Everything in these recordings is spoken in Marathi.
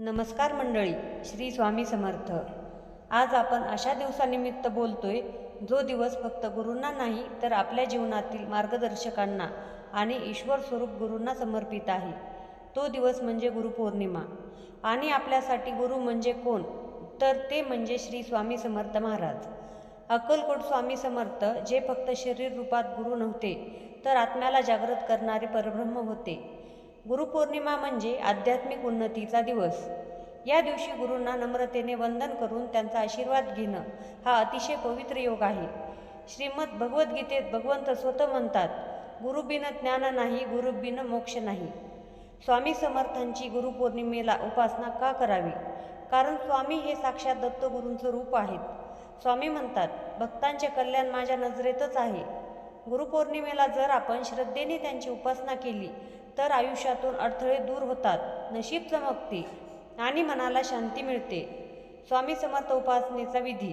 नमस्कार मंडळी श्री स्वामी समर्थ. आज आपण अशा दिवसानिमित्त बोलतोय जो दिवस फक्त गुरूंना नाही तर आपल्या जीवनातील मार्गदर्शकांना आणि ईश्वर स्वरूप गुरूंना समर्पित आहे. तो दिवस म्हणजे गुरुपौर्णिमा आणि आपल्यासाठी गुरु म्हणजे कोण? तर ते म्हणजे श्री स्वामी समर्थ महाराज. अक्कलकोट स्वामी समर्थ जे फक्त शरीर रूपात गुरु नव्हते तर आत्म्याला जागृत करणारे परब्रह्म होते. गुरुपौर्णिमा म्हणजे आध्यात्मिक उन्नतीचा दिवस. या दिवशी गुरूंना नम्रतेने वंदन करून त्यांचा आशीर्वाद घेणं हा अतिशय पवित्र योग आहे. श्रीमद भगवद्गीतेत भगवंत स्वतः म्हणतात गुरुबिन ज्ञान नाही गुरुबिन मोक्ष नाही. स्वामी समर्थांची गुरुपौर्णिमेला उपासना का करावी? कारण स्वामी हे साक्षात दत्तगुरूंचं रूप आहेत. स्वामी म्हणतात भक्तांचे कल्याण माझ्या नजरेतच आहे. गुरुपौर्णिमेला जर आपण श्रद्धेने त्यांची उपासना केली तर आयुष्यातून अडथळे दूर होतात. नशीब चमकते आणि मनाला शांती मिळते. स्वामी समर्थ उपासनेचा विधी.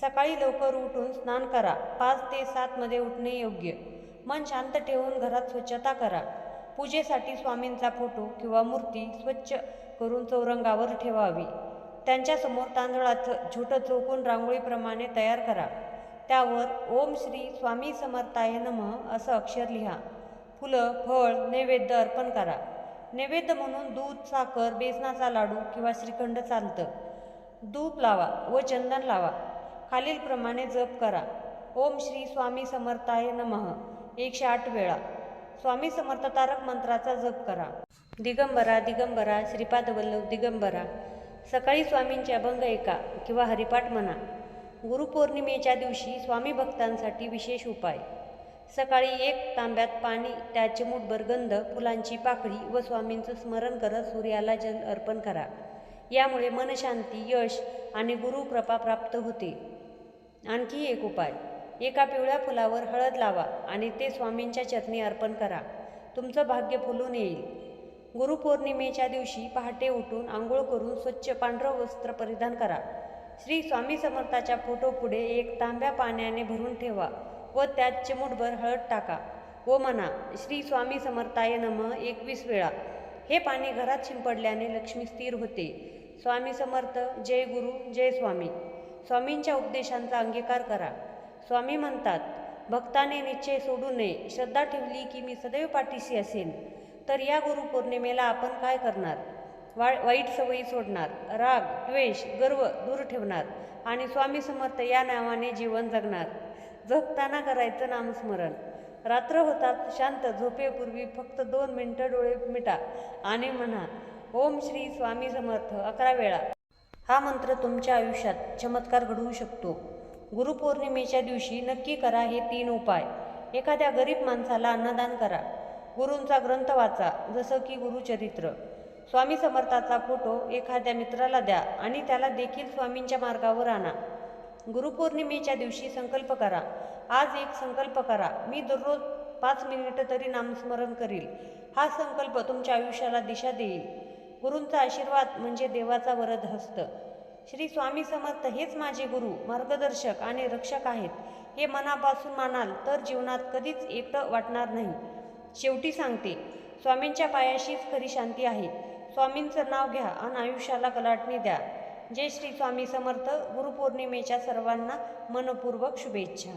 सकाळी लवकर उठून स्नान करा. पाच ते सातमध्ये उठणे योग्य. मन शांत ठेवून घरात स्वच्छता करा. पूजेसाठी स्वामींचा फोटो किंवा मूर्ती स्वच्छ करून चौरंगावर ठेवावी. त्यांच्यासमोर तांदळाचं झोटं चोकून रांगोळीप्रमाणे तयार करा. त्यावर ओम श्री स्वामी समर्थाय नमः असं अक्षर लिहा. फुलं फळ नैवेद्य अर्पण करा. नैवेद्य म्हणून दूध साखर बेसनाचा लाडू किंवा श्रीखंड चालतं. धूप लावा व चंदन लावा. खालीलप्रमाणे जप करा. ओम श्री स्वामी समर्थाय नमः. एकशे आठ वेळा. स्वामी समर्थ तारक मंत्राचा जप करा. दिगंबरा दिगंबरा श्रीपाद वल्लभ दिगंबरा. सकाळी स्वामींचे अभंग ऐका किंवा हरिपाठ म्हणा. गुरुपौर्णिमेच्या दिवशी स्वामी भक्तांसाठी विशेष उपाय. सकाळी एक तांब्यात पाणी त्याचे मुठभर गंध फुलांची पाकळी व स्वामींचं स्मरण करत सूर्याला जल अर्पण करा. यामुळे मनशांती यश आणि गुरुकृपा प्राप्त होते. आणखी एक उपाय. एका पिवळ्या फुलावर हळद लावा आणि ते स्वामींच्या चरणी अर्पण करा. तुमचं भाग्य फुलून येईल. गुरुपौर्णिमेच्या दिवशी पहाटे उठून आंघोळ करून स्वच्छ पांढरं वस्त्र परिधान करा. श्री स्वामी समर्थाच्या फोटोपुढे एक तांब्या पाण्याने भरून ठेवा. व त्यात चिमूटभर हळद टाका व म्हणा श्री स्वामी समर्थाय नम एकवीस वेळा. हे पाणी घरात शिंपडल्याने लक्ष्मी स्थिर होते. स्वामी समर्थ जय गुरु जय स्वामी. स्वामींच्या उपदेशांचा अंगीकार करा. स्वामी म्हणतात भक्ताने निश्चय सोडू नये. श्रद्धा ठेवली की मी सदैव पाठीशी असेन. तर या गुरुपौर्णिमेला आपण काय करणार? वा वाईट सवयी सोडणार राग द्वेष गर्व दूर ठेवणार आणि स्वामी समर्थ या नावाने जीवन जगणार. जगताना करायचं नामस्मरण. रात्र होतात शांत झोपेपूर्वी फक्त दोन मिनटं डोळे मिटा आणि म्हणा ओम श्री स्वामी समर्थ अकरा वेळा. हा मंत्र तुमच्या आयुष्यात चमत्कार घडवू शकतो. गुरुपौर्णिमेच्या दिवशी नक्की करा हे तीन उपाय. एखाद्या गरीब माणसाला अन्नदान करा. गुरूंचा ग्रंथ वाचा जसं की गुरुचरित्र. स्वामी समर्थाचा फोटो एखाद्या मित्राला द्या आणि त्याला देखील स्वामींच्या मार्गावर आणा. गुरुपौर्णिमेच्या दिवशी संकल्प करा. आज एक संकल्प करा. मी दररोज पाच मिनिटं तरी नामस्मरण करील. हा संकल्प तुमच्या आयुष्याला दिशा देईल. गुरूंचा आशीर्वाद म्हणजे देवाचा वरद हस्त. श्री स्वामी समर्थ हेच माझे गुरु मार्गदर्शक आणि रक्षक आहेत. हे मनापासून मानाल तर जीवनात कधीच एकटं वाटणार नाही. शेवटी सांगते स्वामींच्या पायाशीच खरी शांती आहे. स्वामींचं नाव घ्या आणि आयुष्याला कलाटणी द्या. जय श्री स्वामी समर्थ. गुरुपौर्णिमेच्या सर्वांना मनपूर्वक शुभेच्छा.